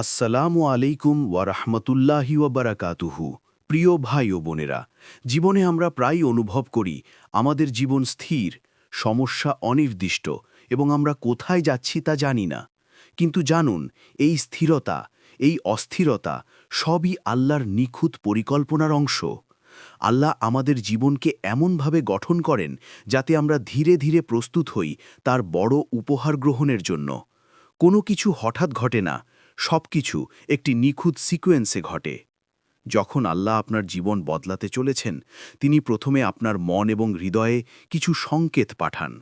আসসালামু আলাইকুম ওয়ারহমতুল্লাহি ওয়াবারাকাতুহু প্রিয় ভাই ও বোনেরা, জীবনে আমরা প্রায়ই অনুভব করি, আমাদের জীবন স্থির, সমস্যা অনির্দিষ্ট এবং আমরা কোথায় যাচ্ছি তা জানি না। কিন্তু জানুন, এই স্থিরতা, এই অস্থিরতা সবই আল্লাহর নিখুঁত পরিকল্পনার অংশ। আল্লাহ আমাদের জীবনকে এমনভাবে গঠন করেন যাতে আমরা ধীরে ধীরে প্রস্তুত হই তার বড় উপহার গ্রহণের জন্য। কোনো কিছু হঠাৎ ঘটে না সব কিছু একটি নিখুঁত সিকোয়েন্সে ঘটে। যখন আল্লাহ আপনার জীবন বদলাতে চলেছেন, তিনি প্রথমে আপনার মন এবং হৃদয়ে কিছু সংকেত পাঠান।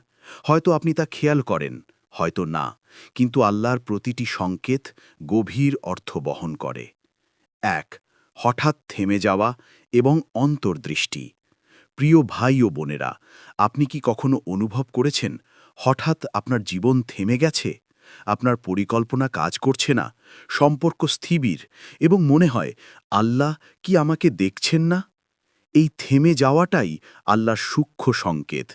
হয়তো আপনি তা খেয়াল করেন, হয়তো না, কিন্তু আল্লাহর প্রতিটি সংকেত গভীর অর্থ বহন করে। এক, হঠাৎ থেমে যাওয়া এবং অন্তর্দৃষ্টি। প্রিয় ভাই ও বোনেরা, আপনি কি কখনো অনুভব করেছেন, হঠাৎ আপনার জীবন থেমে গেছে? আপনার পরিকল্পনা কাজ করছে না, সম্পর্ক স্থিবির এবং মনে হয়, আল্লাহ কি আমাকে দেখছেন না? এই থেমে যাওয়াটাই আল্লাহর সূক্ষ্ম সংকেত।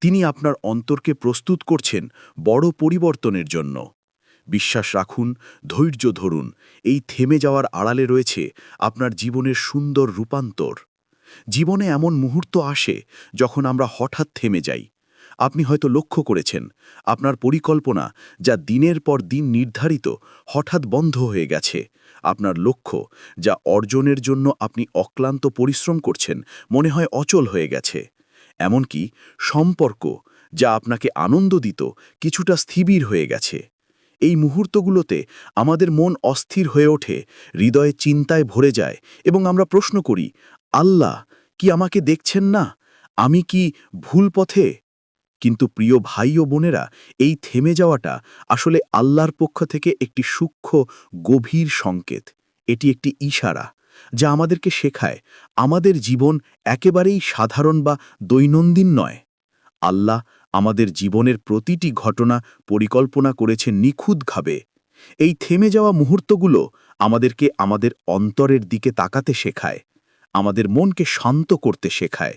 তিনি আপনার অন্তরকে প্রস্তুত করছেন বড় পরিবর্তনের জন্য। বিশ্বাস রাখুন, ধৈর্য ধরুন, এই থেমে যাওয়ার আড়ালে রয়েছে আপনার জীবনের সুন্দর রূপান্তর। জীবনে এমন মুহূর্ত আসে যখন আমরা হঠাৎ থেমে যাই। আপনি হয়তো লক্ষ্য করেছেন, আপনার পরিকল্পনা যা দিনের পর দিন নির্ধারিত হঠাৎ বন্ধ হয়ে গেছে। আপনার লক্ষ্য যা অর্জনের জন্য আপনি অক্লান্ত পরিশ্রম করছেন মনে হয় অচল হয়ে গেছে। এমনকি সম্পর্ক যা আপনাকে আনন্দ দিত কিছুটা স্থিবির হয়ে গেছে। এই মুহূর্তগুলোতে আমাদের মন অস্থির হয়ে ওঠে, হৃদয়ে চিন্তায় ভরে যায় এবং আমরা প্রশ্ন করি, আল্লাহ, কি আমাকে দেখছেন না? আমি কি ভুল পথে কিন্তু প্রিয় ভাই ও বোনেরা, এই থেমে যাওয়াটা আসলে আল্লাহর পক্ষ থেকে একটি সূক্ষ্ম, গভীর সংকেত। এটি একটি ইশারা যা আমাদেরকে শেখায় আমাদের জীবন একেবারেই সাধারণ বা দৈনন্দিন নয়। আল্লাহ আমাদের জীবনের প্রতিটি ঘটনা পরিকল্পনা করেছে নিখুঁতভাবে। এই থেমে যাওয়া মুহূর্তগুলো আমাদেরকে আমাদের অন্তরের দিকে তাকাতে শেখায়, আমাদের মনকে শান্ত করতে শেখায়।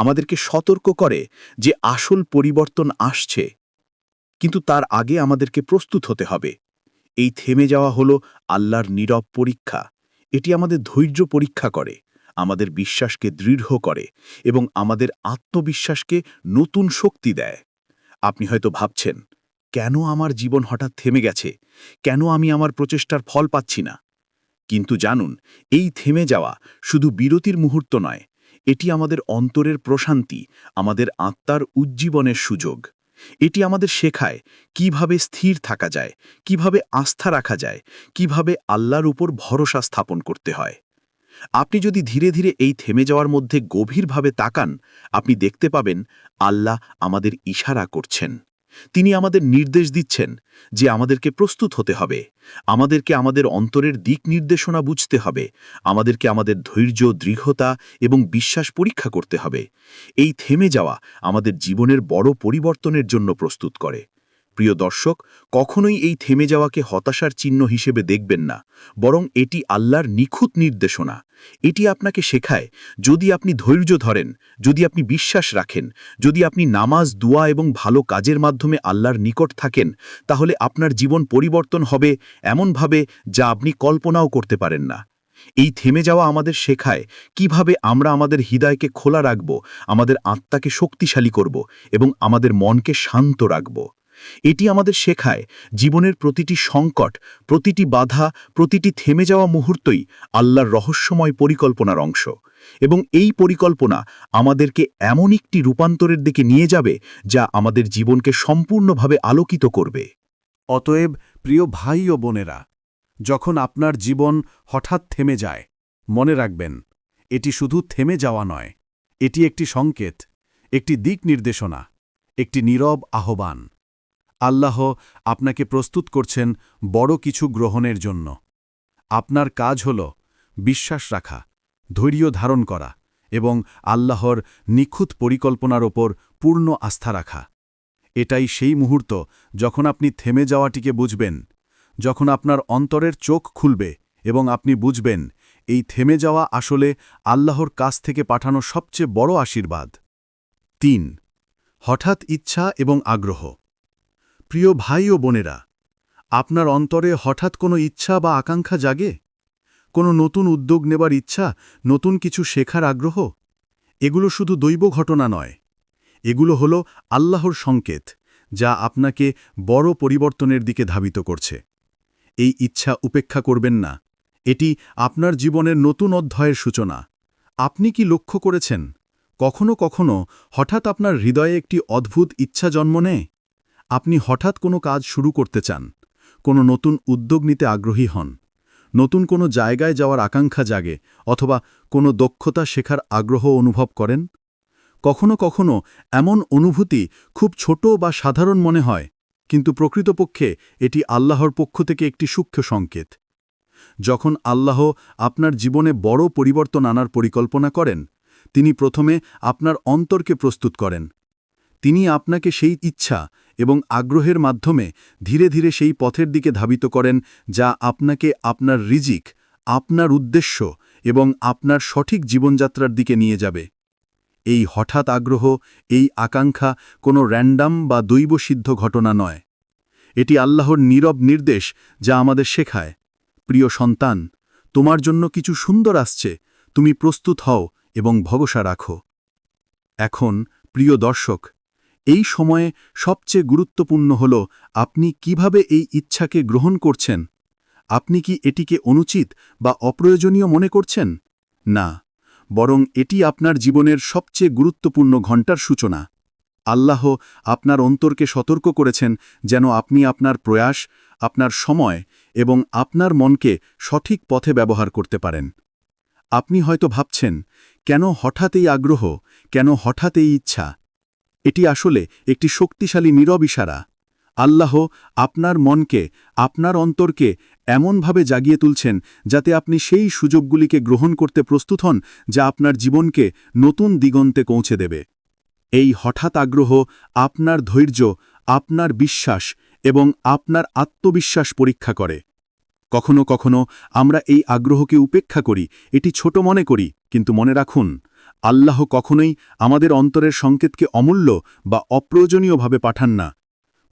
আমাদেরকে সতর্ক করে যে আসল পরিবর্তন আসছে, কিন্তু তার আগে আমাদেরকে প্রস্তুত হতে হবে। এই থেমে যাওয়া হলো আল্লাহর নীরব পরীক্ষা। এটি আমাদের ধৈর্য পরীক্ষা করে, আমাদের বিশ্বাসকে দৃঢ় করে এবং আমাদের আত্মবিশ্বাসকে নতুন শক্তি দেয়। আপনি হয়তো ভাবছেন, কেন আমার জীবন হঠাৎ থেমে গেছে? কেন আমি আমার প্রচেষ্টার ফল পাচ্ছি না? কিন্তু জানুন, এই থেমে যাওয়া শুধু বিরতির মুহূর্ত নয় এটি আমাদের অন্তরের প্রশান্তি, আমাদের আত্মার উজ্জীবনের সুযোগ। এটি আমাদের শেখায় কীভাবে স্থির থাকা যায়, কীভাবে আস্থা রাখা যায়, কীভাবে আল্লাহর উপর ভরসা স্থাপন করতে হয়। আপনি যদি ধীরে ধীরে এই থেমে যাওয়ার মধ্যে গভীরভাবে তাকান, আপনি দেখতে পাবেন আল্লাহ আমাদের ইশারা করছেন। তিনি আমাদের নির্দেশ দিচ্ছেন যে আমাদেরকে প্রস্তুত হতে হবে। আমাদেরকে আমাদের অন্তরের দিক নির্দেশনা বুঝতে হবে। আমাদেরকে আমাদের ধৈর্য, দৃঢ়তা এবং বিশ্বাস পরীক্ষা করতে হবে। এই থেমে যাওয়া আমাদের জীবনের বড় পরিবর্তনের জন্য প্রস্তুত করে। প্রিয় দর্শক, কখনোই এই থেমে যাওয়াকে হতাশার চিহ্ন হিসেবে দেখবেন না, বরং এটি আল্লাহর নিখুঁত নির্দেশনা। এটি আপনাকে শেখায়, যদি আপনি ধৈর্য ধরেন, যদি আপনি বিশ্বাস রাখেন, যদি আপনি নামাজ, দুয়া এবং ভালো কাজের মাধ্যমে আল্লাহর নিকট থাকেন, তাহলে আপনার জীবন পরিবর্তন হবে এমনভাবে যা আপনি কল্পনাও করতে পারেন না। এই থেমে যাওয়া আমাদের শেখায় কীভাবে আমরা আমাদের হৃদয়কে খোলা রাখব, আমাদের আত্মাকে শক্তিশালী করব এবং আমাদের মনকে শান্ত রাখব। এটি আমাদের শেখায় জীবনের প্রতিটি সংকট, প্রতিটি বাধা, প্রতিটি থেমে যাওয়া মুহূর্তই আল্লাহর রহস্যময় পরিকল্পনার অংশ। এবং এই পরিকল্পনা আমাদেরকে এমন একটি রূপান্তরের দিকে নিয়ে যাবে যা আমাদের জীবনকে সম্পূর্ণভাবে আলোকিত করবে। অতএব, প্রিয় ভাই ও বোনেরা, যখন আপনার জীবন হঠাৎ থেমে যায়, মনে রাখবেন, এটি শুধু থেমে যাওয়া নয়, এটি একটি সংকেত, একটি দিক নির্দেশনা, একটি নীরব আহ্বান। আল্লাহ আপনাকে প্রস্তুত করছেন বড় কিছু গ্রহণের জন্য। আপনার কাজ হল বিশ্বাস রাখা, ধৈর্য ধারণ করা এবং আল্লাহর নিখুঁত পরিকল্পনার ওপর পূর্ণ আস্থা রাখা। এটাই সেই মুহূর্ত যখন আপনি থেমে যাওয়াটিকে বুঝবেন, যখন আপনার অন্তরের চোখ খুলবে এবং আপনি বুঝবেন, এই থেমে যাওয়া আসলে আল্লাহর কাছ থেকে পাঠানো সবচেয়ে বড় আশীর্বাদ। তিন, হঠাৎ ইচ্ছা এবং আগ্রহ। প্রিয় ভাই ও বোনেরা, আপনার অন্তরে হঠাৎ কোনো ইচ্ছা বা আকাঙ্ক্ষা জাগে? কোনো নতুন উদ্যোগ নেবার ইচ্ছা, নতুন কিছু শেখার আগ্রহ? এগুলো শুধু দৈব ঘটনা নয়। এগুলো হলো আল্লাহর সংকেত, যা আপনাকে বড় পরিবর্তনের দিকে ধাবিত করছে। এই ইচ্ছা উপেক্ষা করবেন না। এটি আপনার জীবনের নতুন অধ্যায়ের সূচনা। আপনি কি লক্ষ্য করেছেন? কখনো কখনো হঠাৎ আপনার হৃদয়ে একটি অদ্ভুত ইচ্ছা জন্ম নেয়? আপনি হঠাৎ কোনো কাজ শুরু করতে চান, কোনো নতুন উদ্যোগ নিতে আগ্রহী হন, নতুন কোনো জায়গায় যাওয়ার আকাঙ্ক্ষা জাগে, অথবা কোনো দক্ষতা শেখার আগ্রহ অনুভব করেন? কখনো কখনো এমন অনুভূতি খুব ছোট বা সাধারণ মনে হয়, কিন্তু প্রকৃতপক্ষে এটি আল্লাহর পক্ষ থেকে একটি সূক্ষ্ম সংকেত। যখন আল্লাহ আপনার জীবনে বড় পরিবর্তন আনার পরিকল্পনা করেন, তিনি প্রথমে আপনার অন্তরকে প্রস্তুত করেন। তিনি আপনাকে সেই ইচ্ছা এবং আগ্রহের মাধ্যমে ধীরে ধীরে সেই পথের দিকে ধাবিত করেন যা আপনাকে আপনার রিজিক, আপনার উদ্দেশ্য এবং আপনার সঠিক জীবনযাত্রার দিকে নিয়ে যাবে। এই হঠাৎ আগ্রহ, এই আকাঙ্ক্ষা কোনো র্যান্ডাম বা দৈবসিদ্ধ ঘটনা নয়। এটি আল্লাহর নীরব নির্দেশ যা আমাদের শেখায়। প্রিয় সন্তান, তোমার জন্য কিছু সুন্দর আসছে, তুমি প্রস্তুত হও এবং ভরসা রাখো। এখন, প্রিয় দর্শক এই সময়ে সবচেয়ে গুরুত্বপূর্ণ হল, আপনি কীভাবে এই ইচ্ছাকে গ্রহণ করছেন? আপনি কি এটিকে অনুচিত বা অপ্রয়োজনীয় মনে করছেন? না, বরং এটি আপনার জীবনের সবচেয়ে গুরুত্বপূর্ণ ঘণ্টার সূচনা। আল্লাহ আপনার অন্তরকে সতর্ক করেছেন যেন আপনি আপনার প্রয়াস, আপনার সময় এবং আপনার মনকে সঠিক পথে ব্যবহার করতে পারেন। আপনি হয়তো ভাবছেন, কেন হঠাৎ এই আগ্রহ, কেন হঠাৎ এই ইচ্ছা? এটি আসলে একটি শক্তিশালী নীরব ইশারা। আল্লাহ আপনার মনকে, আপনার অন্তরকে এমনভাবে জাগিয়ে তুলছেন যাতে আপনি সেই সুযোগগুলিকে গ্রহণ করতে প্রস্তুত হন যা আপনার জীবনকে নতুন দিগন্তে পৌঁছে দেবে। এই হঠাৎ আগ্রহ, আপনার ধৈর্য, আপনার বিশ্বাস এবং আপনার আত্মবিশ্বাস পরীক্ষা করে। কখনো কখনো আমরা এই আগ্রহকে উপেক্ষা করি, এটি ছোট মনে করি, কিন্তু মনে রাখুন আল্লাহ কখনোই আমাদের অন্তরের সংকেতকে অমূল্য বা অপ্রয়োজনীয়ভাবে পাঠান না।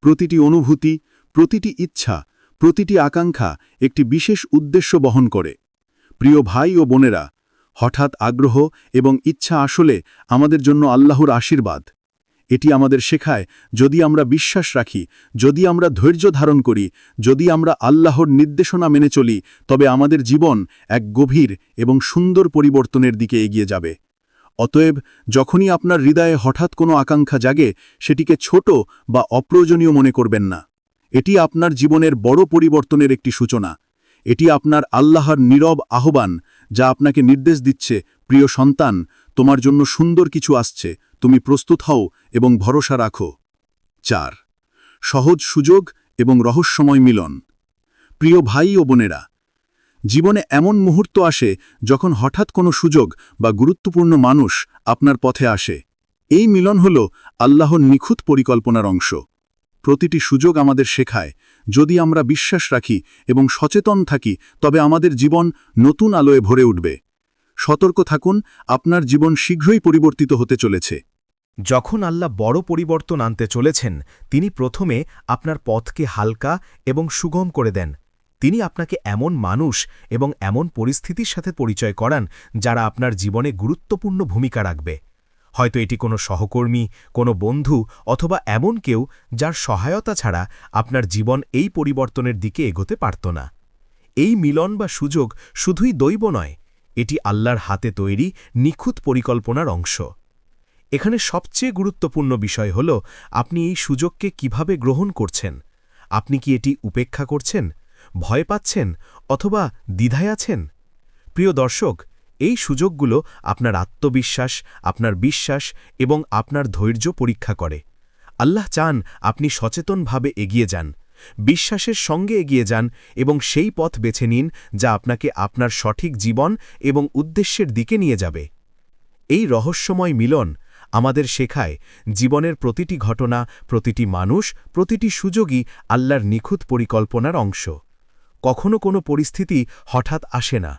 প্রতিটি অনুভূতি, প্রতিটি ইচ্ছা, প্রতিটি আকাঙ্ক্ষা একটি বিশেষ উদ্দেশ্য বহন করে। প্রিয় ভাই ও বোনেরা, হঠাৎ আগ্রহ এবং ইচ্ছা আসলে আমাদের জন্য আল্লাহর আশীর্বাদ। এটি আমাদের শেখায়, যদি আমরা বিশ্বাস রাখি, যদি আমরা ধৈর্য ধারণ করি, যদি আমরা আল্লাহর নির্দেশনা মেনে চলি, তবে আমাদের জীবন এক গভীর এবং সুন্দর পরিবর্তনের দিকে এগিয়ে যাবে। অতএব যখনই আপনার হৃদয়ে হঠাৎ কোনো আকাঙ্ক্ষা জাগে, সেটিকে ছোট বা অপ্রয়োজনীয় মনে করবেন না। এটি আপনার জীবনের বড় পরিবর্তনের একটি সূচনা। এটি আপনার আল্লাহর নীরব আহ্বান, যা আপনাকে নির্দেশ দিচ্ছে, প্রিয় সন্তান, তোমার জন্য সুন্দর কিছু আসছে, তুমি প্রস্তুত হও এবং ভরসা রাখো। চার, সহজ সুযোগ এবং রহস্যময় মিলন। প্রিয় ভাই ও বোনেরা জীবনে এমন মুহূর্ত আসে যখন হঠাৎ কোনো সুযোগ বা গুরুত্বপূর্ণ মানুষ আপনার পথে আসে। এই মিলন হল আল্লাহর নিখুঁত পরিকল্পনার অংশ। প্রতিটি সুযোগ আমাদের শেখায়, যদি আমরা বিশ্বাস রাখি এবং সচেতন থাকি, তবে আমাদের জীবন নতুন আলোয় ভরে উঠবে। সতর্ক থাকুন, আপনার জীবন শীঘ্রই পরিবর্তিত হতে চলেছে। যখন আল্লাহ বড় পরিবর্তন আনতে চলেছেন, তিনি প্রথমে আপনার পথকে হালকা এবং সুগম করে দেন। তিনি আপনাকে এমন মানুষ এবং এমন পরিস্থিতির সাথে পরিচয় করান যারা আপনার জীবনে গুরুত্বপূর্ণ ভূমিকা রাখবে। হয়তো এটি কোনো সহকর্মী, কোনো বন্ধু অথবা এমন কেউ যার সহায়তা ছাড়া আপনার জীবন এই পরিবর্তনের দিকে এগোতে পারত না। এই মিলন বা সুযোগ শুধুই দৈব নয়, এটি আল্লাহর হাতে তৈরি নিখুঁত পরিকল্পনার অংশ। এখানে সবচেয়ে গুরুত্বপূর্ণ বিষয় হল, আপনি এই সুযোগকে কীভাবে গ্রহণ করছেন? আপনি কি এটি উপেক্ষা করছেন? ভয় পাচ্ছেন অথবা দ্বিধায় আছেন? প্রিয় দর্শক, এই সুযোগগুলো আপনার আত্মবিশ্বাস, আপনার বিশ্বাস এবং আপনার ধৈর্য পরীক্ষা করে। আল্লাহ চান আপনি সচেতনভাবে এগিয়ে যান, বিশ্বাসের সঙ্গে এগিয়ে যান এবং সেই পথ বেছে নিন যা আপনাকে আপনার সঠিক জীবন এবং উদ্দেশ্যের দিকে নিয়ে যাবে। এই রহস্যময় মিলন আমাদের শেখায় জীবনের প্রতিটি ঘটনা, প্রতিটি মানুষ, প্রতিটি সুযোগই আল্লাহর নিখুঁত পরিকল্পনার অংশ। কখনো কোনো পরিস্থিতি হঠাৎ আসে না।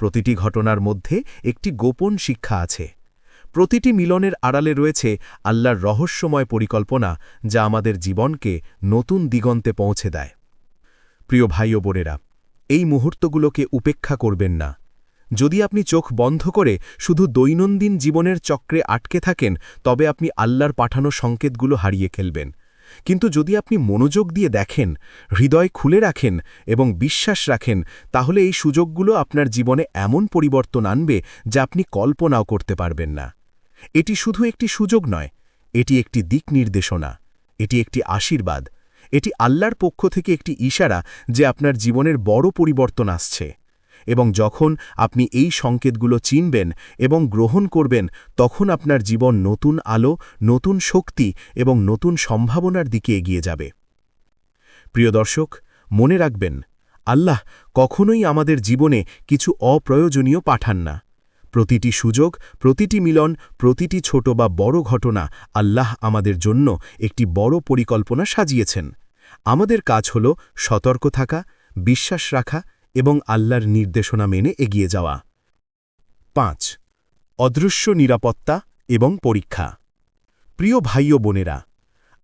প্রতিটি ঘটনার মধ্যে একটি গোপন শিক্ষা আছে। প্রতিটি মিলনের আড়ালে রয়েছে আল্লাহর রহস্যময় পরিকল্পনা যা আমাদের জীবনকে নতুন দিগন্তে পৌঁছে দেয়। প্রিয় ভাই ও বোনেরা, এই মুহূর্তগুলোকে উপেক্ষা করবেন না। যদি আপনি চোখ বন্ধ করে শুধু দৈনন্দিন জীবনের চক্রে আটকে থাকেন, তবে আপনি আল্লাহর পাঠানো সংকেতগুলো হারিয়ে খেলবেন কিন্তু যদি আপনি মনোযোগ দিয়ে দেখেন, হৃদয় খুলে রাখেন এবং বিশ্বাস রাখেন, তাহলে এই সুযোগগুলো আপনার জীবনে এমন পরিবর্তন আনবে যা আপনি কল্পনাও করতে পারবেন না। এটি শুধু একটি সুযোগ নয়, এটি একটি দিক নির্দেশনা, এটি একটি আশীর্বাদ, এটি আল্লাহর পক্ষ থেকে একটি ইশারা যে আপনার জীবনের বড় পরিবর্তন আসছে। এবং যখন আপনি এই সংকেতগুলো চিনবেন এবং গ্রহণ করবেন, তখন আপনার জীবন নতুন আলো, নতুন শক্তি এবং নতুন সম্ভাবনার দিকে এগিয়ে যাবে। প্রিয় দর্শক, মনে রাখবেন, আল্লাহ কখনোই আমাদের জীবনে কিছু অপ্রয়োজনীয় পাঠান না। প্রতিটি সুযোগ, প্রতিটি মিলন, প্রতিটি ছোট বা বড় ঘটনা আল্লাহ আমাদের জন্য একটি বড় পরিকল্পনা সাজিয়েছেন। আমাদের কাজ হল সতর্ক থাকা, বিশ্বাস রাখা এবং আল্লাহর নির্দেশনা মেনে এগিয়ে যাওয়া। পাঁচ, অদৃশ্য নিরাপত্তা এবং পরীক্ষা। প্রিয় ভাই ও বোনেরা,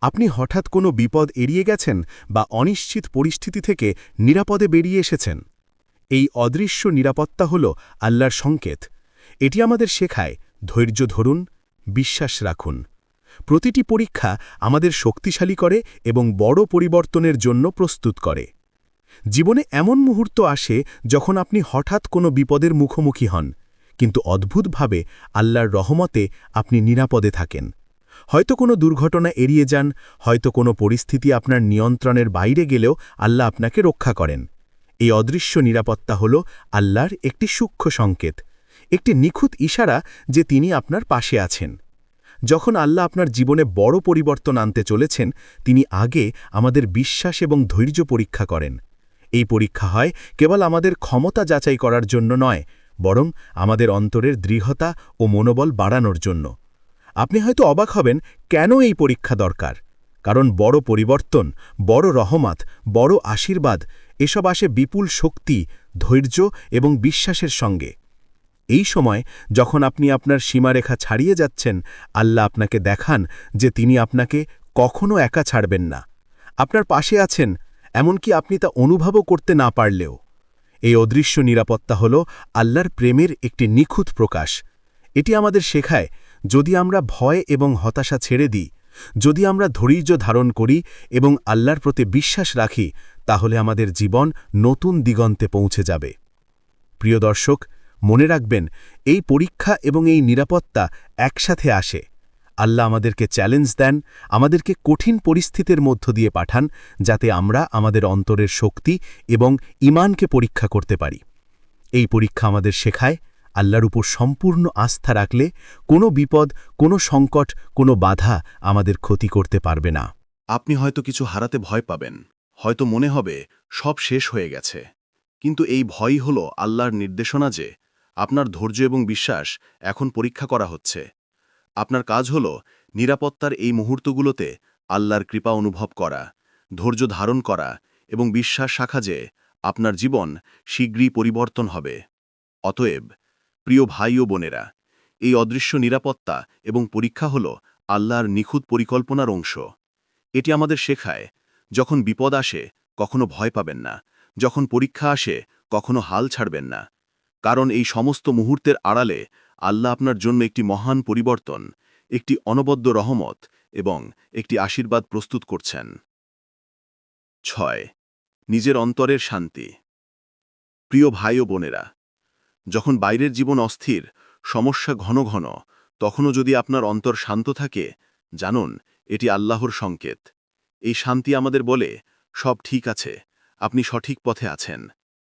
আপনি হঠাৎ কোনো বিপদ এড়িয়ে গেছেন বা অনিশ্চিত পরিস্থিতি থেকে নিরাপদে বেরিয়ে এসেছেন? এই অদৃশ্য নিরাপত্তা হল আল্লাহর সংকেত। এটি আমাদের শেখায়, ধৈর্য ধরুন, বিশ্বাস রাখুন। প্রতিটি পরীক্ষা আমাদের শক্তিশালী করে এবং বড় পরিবর্তনের জন্য প্রস্তুত করে। জীবনে এমন মুহূর্ত আসে যখন আপনি হঠাৎ কোনো বিপদের মুখোমুখি হন, কিন্তু অদ্ভুতভাবে আল্লাহর রহমতে আপনি নিরাপদে থাকেন। হয়তো কোনো দুর্ঘটনা এড়িয়ে যান, হয়তো কোনো পরিস্থিতি আপনার নিয়ন্ত্রণের বাইরে গেলেও আল্লাহ আপনাকে রক্ষা করেন। এই অদৃশ্য নিরাপত্তা হল আল্লাহর একটি সূক্ষ্ম সংকেত, একটি নিখুঁত ইশারা যে তিনি আপনার পাশে আছেন। যখন আল্লাহ আপনার জীবনে বড় পরিবর্তন আনতে চলেছেন, তিনি আগে আমাদের বিশ্বাস এবং ধৈর্য পরীক্ষা করেন। এই পরীক্ষা হয় কেবল আমাদের ক্ষমতা যাচাই করার জন্য নয়, বরং আমাদের অন্তরের দৃঢ়তা ও মনোবল বাড়ানোর জন্য। আপনি হয়তো অবাক হবেন, কেন এই পরীক্ষা দরকার? কারণ বড় পরিবর্তন, বড় রহমত, বড় আশীর্বাদ, এসব আসে বিপুল শক্তি, ধৈর্য এবং বিশ্বাসের সঙ্গে। এই সময় যখন আপনি আপনার সীমারেখা ছাড়িয়ে যাচ্ছেন, আল্লাহ আপনাকে দেখান যে তিনি আপনাকে কখনো একা ছাড়বেন না। আপনার পাশে আছেন এমনকি আপনি তা অনুভবও করতে না পারলেও। এই অদৃশ্য নিরাপত্তা হল আল্লাহর প্রেমের একটি নিখুঁত প্রকাশ। এটি আমাদের শেখায়, যদি আমরা ভয় এবং হতাশা ছেড়ে দিই, যদি আমরা ধৈর্য ধারণ করি এবং আল্লাহর প্রতি বিশ্বাস রাখি, তাহলে আমাদের জীবন নতুন দিগন্তে পৌঁছে যাবে। প্রিয় দর্শক, মনে রাখবেন, এই পরীক্ষা এবং এই নিরাপত্তা একসাথে আসে। আল্লাহ আমাদেরকে চ্যালেঞ্জ দেন, আমাদেরকে কঠিন পরিস্থিতির মধ্য দিয়ে পাঠান, যাতে আমরা আমাদের অন্তরের শক্তি এবং ইমানকে পরীক্ষা করতে পারি। এই পরীক্ষা আমাদের শেখায়, আল্লাহর উপর সম্পূর্ণ আস্থা রাখলে কোনো বিপদ, কোনো সংকট, কোনো বাধা আমাদের ক্ষতি করতে পারবে না। আপনি হয়তো কিছু হারাতে ভয় পাবেন, হয়তো মনে হবে সব শেষ হয়ে গেছে। কিন্তু এই ভয়ই হল আল্লাহর নির্দেশনা যে আপনার ধৈর্য এবং বিশ্বাস এখন পরীক্ষা করা হচ্ছে। আপনার কাজ হল নিরাপত্তার এই মুহূর্তগুলোতে আল্লাহর কৃপা অনুভব করা, ধৈর্য ধারণ করা এবং বিশ্বাস শাখা যে আপনার জীবন শীঘ্রই পরিবর্তন হবে। অতএব, প্রিয় ভাই ও বোনেরা, এই অদৃশ্য নিরাপত্তা এবং পরীক্ষা হল আল্লাহর নিখুঁত পরিকল্পনার অংশ। এটি আমাদের শেখায়, যখন বিপদ আসে, কখনো ভয় পাবেন না, যখন পরীক্ষা আসে, কখনো হাল ছাড়বেন না। কারণ এই সমস্ত মুহূর্তের আড়ালে আল্লাহ আপনার জন্য একটি মহান পরিবর্তন, একটি অনবদ্য রহমত এবং একটি আশীর্বাদ প্রস্তুত করছেন। ছয়, নিজের অন্তরের শান্তি। প্রিয় ভাই ও বোনেরা, যখন বাইরের জীবন অস্থির, সমস্যা ঘন ঘন, তখনও যদি আপনার অন্তর শান্ত থাকে, জানুন, এটি আল্লাহর সংকেত। এই শান্তি আমাদের বলে, সব ঠিক আছে, আপনি সঠিক পথে আছেন।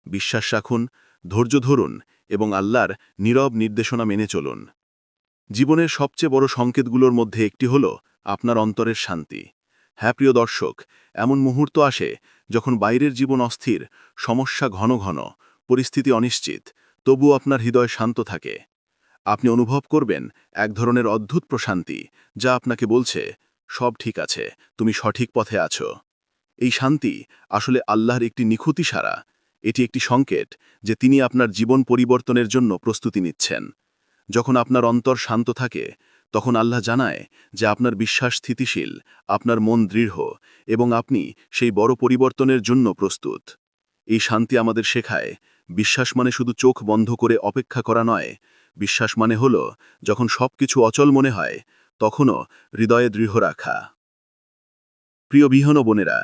বিশ্বাস রাখুন, ধৈর্য ধরুন এবং আল্লাহর নীরব নির্দেশনা মেনে চলুন। জীবনের সবচেয়ে বড় সংকেতগুলোর মধ্যে একটি হল আপনার অন্তরের শান্তি। হ্যাঁ প্রিয় দর্শক, এমন মুহূর্ত আসে যখন বাইরের জীবন অস্থির, সমস্যা ঘন ঘন, পরিস্থিতি অনিশ্চিত তবু আপনার হৃদয় শান্ত থাকে। আপনি অনুভব করবেন এক ধরনের অদ্ভুত প্রশান্তি যা আপনাকে বলছে, সব ঠিক আছে, তুমি সঠিক পথে আছো। এই শান্তি আসলে আল্লাহর একটি নিখুঁতি সারা এটি একটি সংকেত যে তিনি আপনার জীবন পরিবর্তনের জন্য প্রস্তুতি নিচ্ছেন। যখন আপনার অন্তর শান্ত থাকে, তখন আল্লাহ জানায় যে আপনার বিশ্বাস স্থিতিশীল, আপনার মন দৃঢ় এবং আপনি সেই বড় পরিবর্তনের জন্য প্রস্তুত। এই শান্তি আমাদের শেখায়, বিশ্বাস মানে শুধু চোখ বন্ধ করে অপেক্ষা করা নয়, বিশ্বাস মানে হল যখন সবকিছু অচল মনে হয়, তখনও হৃদয়ে দৃঢ় রাখা। প্রিয় বিহন বোনেরা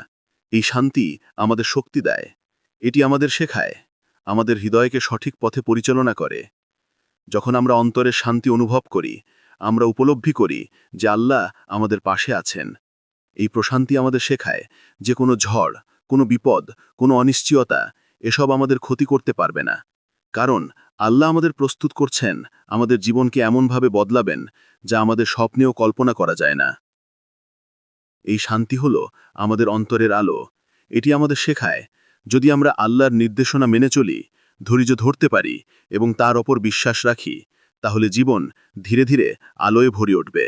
এই শান্তি আমাদের শক্তি দেয়। এটি আমাদের শেখায়, আমাদের হৃদয়কে সঠিক পথে পরিচালনা করে। যখন আমরা অন্তরের শান্তি অনুভব করি, আমরা উপলব্ধি করি যে আল্লাহ আমাদের পাশে আছেন। এই প্রশান্তি আমাদের শেখায় যে কোনো ঝড়, কোনো বিপদ, কোনো অনিশ্চয়তা, এসব আমাদের ক্ষতি করতে পারবে না। কারণ আল্লাহ আমাদের প্রস্তুত করছেন, আমাদের জীবনকে এমনভাবে বদলাবেন যা আমাদের স্বপ্নেও কল্পনা করা যায় না। এই শান্তি হল আমাদের অন্তরের আলো। এটি আমাদের শেখায় যদি আমরা আল্লাহর নির্দেশনা মেনে চলি, ধৈর্য ধরতে পারি এবং তার ওপর বিশ্বাস রাখি, তাহলে জীবন ধীরে ধীরে আলোয় ভরে উঠবে।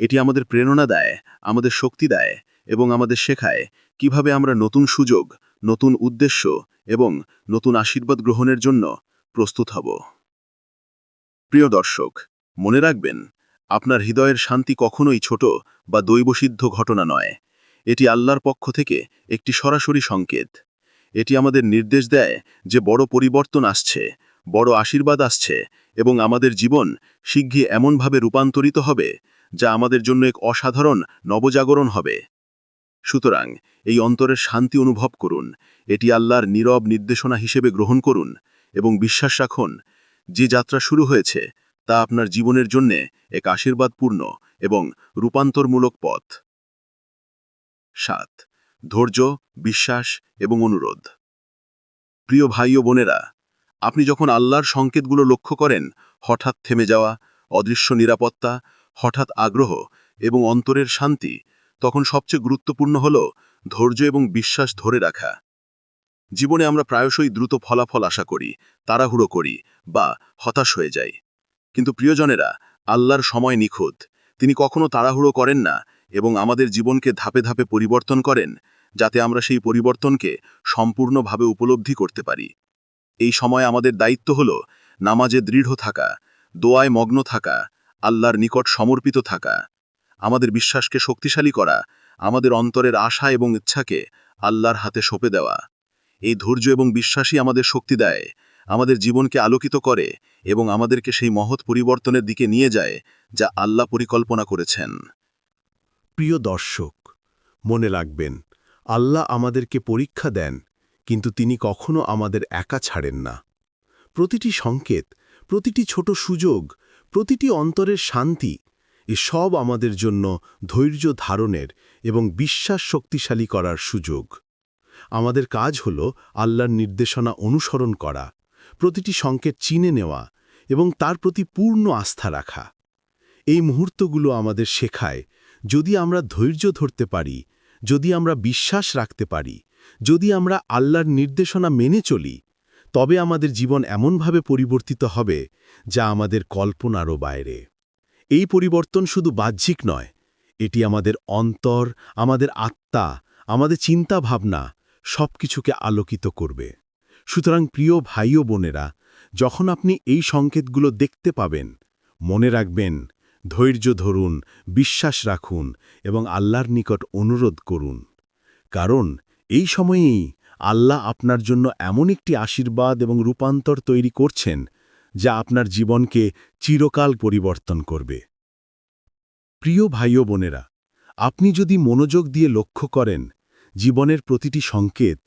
এটি আমাদের প্রেরণা দেয়, আমাদের শক্তি দেয় এবং আমাদের শেখায় কীভাবে আমরা নতুন সুযোগ, নতুন উদ্দেশ্য এবং নতুন আশীর্বাদ গ্রহণের জন্য প্রস্তুত হব। প্রিয় দর্শক, মনে রাখবেন, আপনার হৃদয়ের শান্তি কখনোই ছোট বা দৈবসিদ্ধ ঘটনা নয়। এটি আল্লাহর পক্ষ থেকে একটি সরাসরি সংকেত। এটি আমাদের নির্দেশ দেয় যে বড় পরিবর্তন আসছে, বড় আশীর্বাদ আসছে এবং আমাদের জীবন শীঘ্রই এমনভাবে রূপান্তরিত হবে যা আমাদের জন্য এক অসাধারণ নবজাগরণ হবে। সুতরাং এই অন্তরের শান্তি অনুভব করুন, এটি আল্লাহর নীরব নির্দেশনা হিসেবে গ্রহণ করুন এবং বিশ্বাস রাখুন, যে যাত্রা শুরু হয়েছে তা আপনার জীবনের জন্যে এক আশীর্বাদপূর্ণ এবং রূপান্তরমূলক পথ। সাত ধৈর্য, বিশ্বাস এবং অনুরোধ। প্রিয় ভাই ও বোনেরা, আপনি যখন আল্লাহর সংকেতগুলো লক্ষ্য করেন, হঠাৎ থেমে যাওয়া, অদৃশ্য নিরাপত্তা, হঠাৎ আগ্রহ এবং অন্তরের শান্তি, তখন সবচেয়ে গুরুত্বপূর্ণ হল ধৈর্য এবং বিশ্বাস ধরে রাখা। জীবনে আমরা প্রায়শই দ্রুত ফলাফল আশা করি, তাড়াহুড়ো করি বা হতাশ হয়ে যাই। কিন্তু প্রিয়জনেরা, আল্লাহর সময় নিখুঁত। তিনি কখনো তাড়াহুড়ো করেন না এবং আমাদের জীবনকে ধাপে ধাপে পরিবর্তন করেন যাতে আমরা সেই পরিবর্তনকে সম্পূর্ণভাবে উপলব্ধি করতে পারি। এই সময় আমাদের দায়িত্ব হল নামাজে দৃঢ় থাকা, দোয়ায় মগ্ন থাকা, আল্লাহর নিকট সমর্পিত থাকা। আমাদের বিশ্বাসকে শক্তিশালী করা, আমাদের অন্তরের আশা এবং ইচ্ছাকে আল্লাহর হাতে সঁপে দেওয়া। এই ধৈর্য এবং বিশ্বাসই আমাদের শক্তি দেয়, আমাদের জীবনকে আলোকিত করে এবং আমাদেরকে সেই মহৎ পরিবর্তনের দিকে নিয়ে যায় যা আল্লাহ পরিকল্পনা করেছেন। প্রিয় দর্শক, মনে রাখবেন আল্লাহ আমাদেরকে পরীক্ষা দেন, কিন্তু তিনি কখনো আমাদের একা ছাড়েন না। প্রতিটি সংকেত, প্রতিটি ছোট সুযোগ, প্রতিটি অন্তরের শান্তি, এ সব আমাদের জন্য ধৈর্য ধারণের এবং বিশ্বাস শক্তিশালী করার সুযোগ। আমাদের কাজ হল আল্লাহর নির্দেশনা অনুসরণ করা, প্রতিটি সংকেত চিনে নেওয়া এবং তার প্রতি পূর্ণ আস্থা রাখা। এই মুহূর্তগুলো আমাদের শেখায়, যদি আমরা ধৈর্য ধরতে পারি যদি আমরা বিশ্বাস রাখতে পারি, যদি আমরা আল্লাহর নির্দেশনা মেনে চলি, তবে আমাদের জীবন এমনভাবে পরিবর্তিত হবে যা আমাদের কল্পনারও বাইরে। এই পরিবর্তন শুধু বাহ্যিক নয়, এটি আমাদের অন্তর, আমাদের আত্মা, আমাদের চিন্তা ভাবনা সব কিছুকে আলোকিত করবে। সুতরাং প্রিয় ভাই বোনেরা, যখন আপনি এই সংকেতগুলো দেখতে পাবেন, মনে রাখবেন ধৈর্য ধরুন, বিশ্বাস রাখুন এবং আল্লাহর নিকট অনুরোধ করুন। কারণ এই সময়েই আল্লাহ আপনার জন্য এমন একটি আশীর্বাদ এবং রূপান্তর তৈরি করছেন যা আপনার জীবনকে চিরকাল পরিবর্তন করবে। প্রিয় ভাই বোনেরা, আপনি যদি মনোযোগ দিয়ে লক্ষ্য করেন, জীবনের প্রতিটি সংকেত,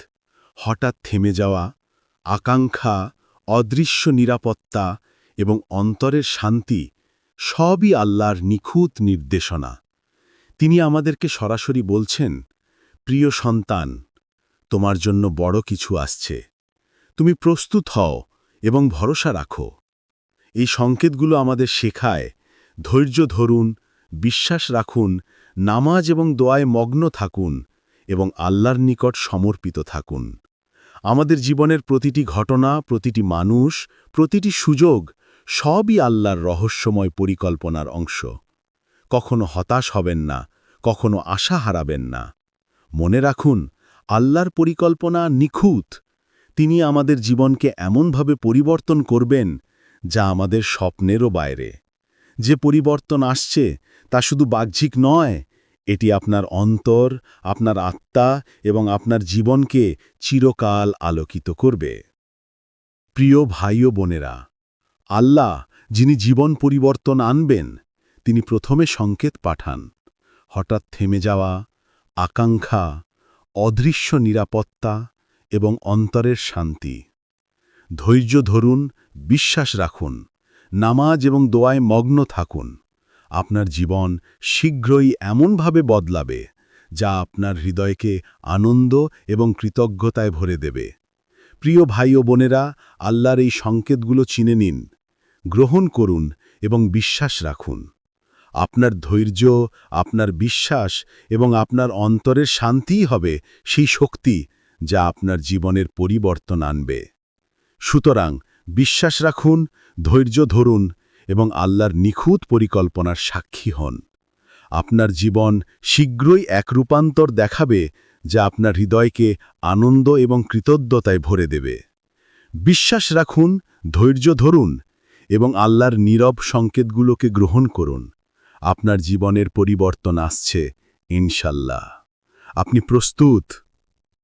হঠাৎ থেমে যাওয়া, আকাঙ্ক্ষা, অদৃশ্য নিরাপত্তা এবং অন্তরের শান্তি সবই আল্লাহর নিখুঁত নির্দেশনা। তিনি আমাদেরকে সরাসরি বলছেন, প্রিয় সন্তান, তোমার জন্য বড় কিছু আসছে। তুমি প্রস্তুত হও এবং ভরসা রাখো। এই সংকেতগুলো আমাদের শেখায়, ধৈর্য ধরুন, বিশ্বাস রাখুন, নামাজ এবং দোয়ায় মগ্ন থাকুন এবং আল্লাহর নিকট সমর্পিত থাকুন। আমাদের জীবনের প্রতিটি ঘটনা, প্রতিটি মানুষ, প্রতিটি সুযোগ সবই আল্লাহর রহস্যময় পরিকল্পনার অংশ। কখনো হতাশ হবেন না, কখনো আশা হারাবেন না। মনে রাখুন, আল্লাহর পরিকল্পনা নিখুঁত। তিনি আমাদের জীবনকে এমনভাবে পরিবর্তন করবেন যা আমাদের স্বপ্নেরও বাইরে। যে পরিবর্তন আসছে তা শুধু বাহ্যিক নয়, এটি আপনার অন্তর, আপনার আত্মা এবং আপনার জীবনকে চিরকাল আলোকিত করবে। প্রিয় ভাই বোনেরা আল্লাহ, যিনি জীবন পরিবর্তন আনবেন, তিনি প্রথমে সংকেত পাঠান। হঠাৎ থেমে যাওয়া, আকাঙ্ক্ষা, অদৃশ্য নিরাপত্তা এবং অন্তরের শান্তি। ধৈর্য ধরুন, বিশ্বাস রাখুন, নামাজ এবং দোয়ায় মগ্ন থাকুন। আপনার জীবন শীঘ্রই এমনভাবে বদলাবে, যা আপনার হৃদয়কে আনন্দ এবং কৃতজ্ঞতায় ভরে দেবে। প্রিয় ভাই ও বোনেরা, আল্লাহর এই সংকেতগুলো চিনে নিন গ্রহণ করুন এবং বিশ্বাস রাখুন। আপনার ধৈর্য, আপনার বিশ্বাস এবং আপনার অন্তরের শান্তিই হবে সেই শক্তি যা আপনার জীবনের পরিবর্তন আনবে। সুতরাং বিশ্বাস রাখুন, ধৈর্য ধরুন এবং আল্লাহর নিখুঁত পরিকল্পনার সাক্ষী হন। আপনার জীবন শীঘ্রই এক রূপান্তর দেখাবে যা আপনার হৃদয়কে আনন্দ এবং কৃতজ্ঞতায় ভরে দেবে। বিশ্বাস রাখুন, ধৈর্য ধরুন এবং আল্লাহর নীরব সংকেতগুলোকে গ্রহণ করুন। আপনার জীবনের পরিবর্তন আসছে ইনশাল্লাহ। আপনি প্রস্তুত?